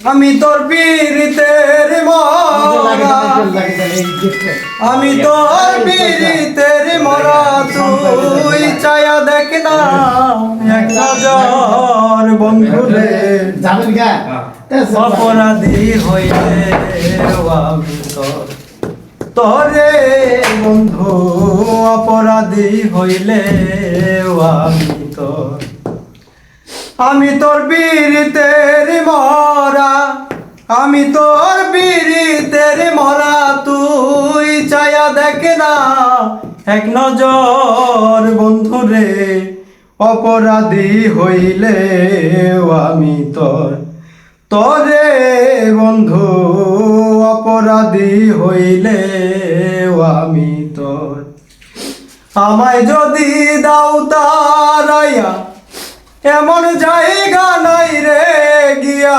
আমি তোর বীরিতের আমি তোর বীরিতের মরা, তুই চায়া দেখ না। এক নজর বন্ধুরে অপরাধী হইলে তোর বন্ধু, অপরাধী হইলে আমি তোর আমি তোর বীরিতের মরা আমি তোর বীরিতের মরা তুই চায়া দেখে না। এক নজর বন্ধুরে অপরাধী হইলে আমি তোর। তরে বন্ধু, অপরাধী হইলে আমি তোর। আমায় যদি দাও তারাইয়া, এমন জায়গা নাই রে গিয়া।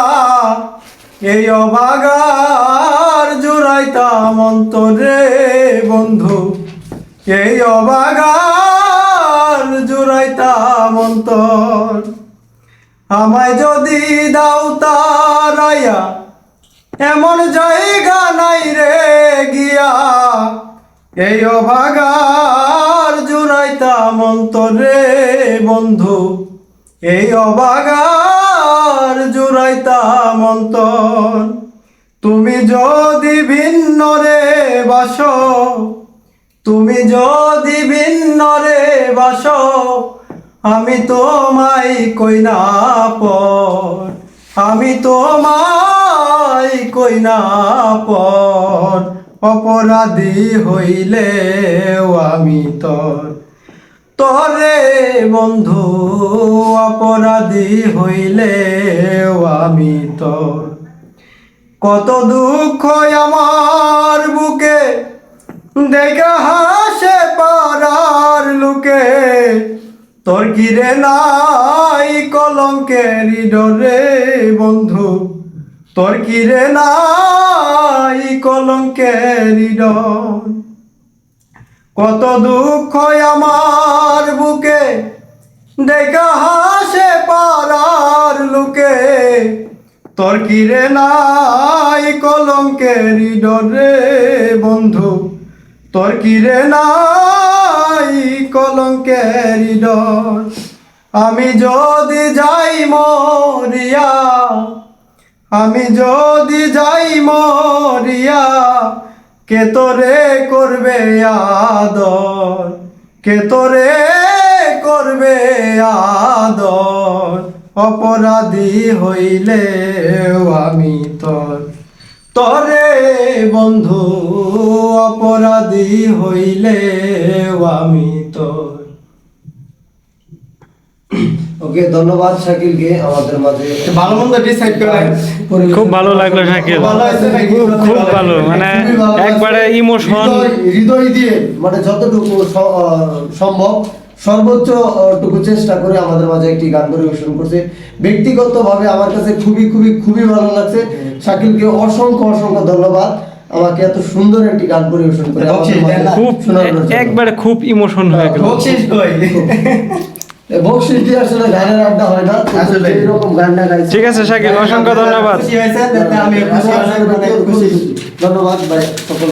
এই অভাগার জুড়াইতাম অন্তরে, বন্ধু। এই অভাগার জুড়াইতাম অন্তর। আমায় যদি দাও তারাইয়া এমন জায়গা নাই রে গিয়া। এই অভাগার জুড়াইতাম অন্তরে, বন্ধু। এই অভাগার জুড়াইতাম অন্তর। তুমি যদি ভিন্ন রে বাস, তুমি যদি ভিন্ন রে বাস, আমি তোমায় কই না পর। আমি তোমায় কই না পর। অপরাধী হইলে আমি তোর। তরে বন্ধু, অপরাধী হইলে আমি তোর। কত দুঃখ আমার বুকে, দেখা হাসে পারার লোকে। তোর কিরে নাই কলঙ্কের ডরে বন্ধু, তোর কিরে নাই কলঙ্কের ডর। কত দুঃখ আমার বুকে। দেখা হাসে পারার লোকে। তোর কিরে নাই কলঙ্কের ডরে বন্ধু। তোর কিরে নাই কলঙ্কের ডর আমি যদি যাই মরিয়া, আমি যদি যাই মরিয়া কে তোরে করবে আদর? কে তোরে করবে আদর? অপরাধী হইলে আমি তোর। তরে বন্ধু, অপরাধী হইলে আমি তোর। ওকে ধন্যবাদ শাকিলকে আমাদের মাঝে। ভালো মন্দ ডিসাইড করে খুব ভালো লাগল শাকিল? খুব ভালো মানে। একবারে ইমোশন হৃদয়- দিয়ে মানে যতটুকু আহ, সম্ভব সর্বোচ্চ টুকু চেষ্টা করে আমাদের মাঝে একটি গান পরিবেশন করছে। ব্যক্তিগতভাবে আমার কাছে খুবই খুবই খুবই ভালো লাগছে। শাকিলকে অসংখ্য অসংখ্য ধন্যবাদ। আমাকে এত সুন্দর একটি গান পরিবেশন করে? খুব একবারে খুব ইমোশন হয়ে গেল। হয় ঠিক আছে শাকিল অসংখ্য ধন্যবাদ। ধন্যবাদ ভাই সকল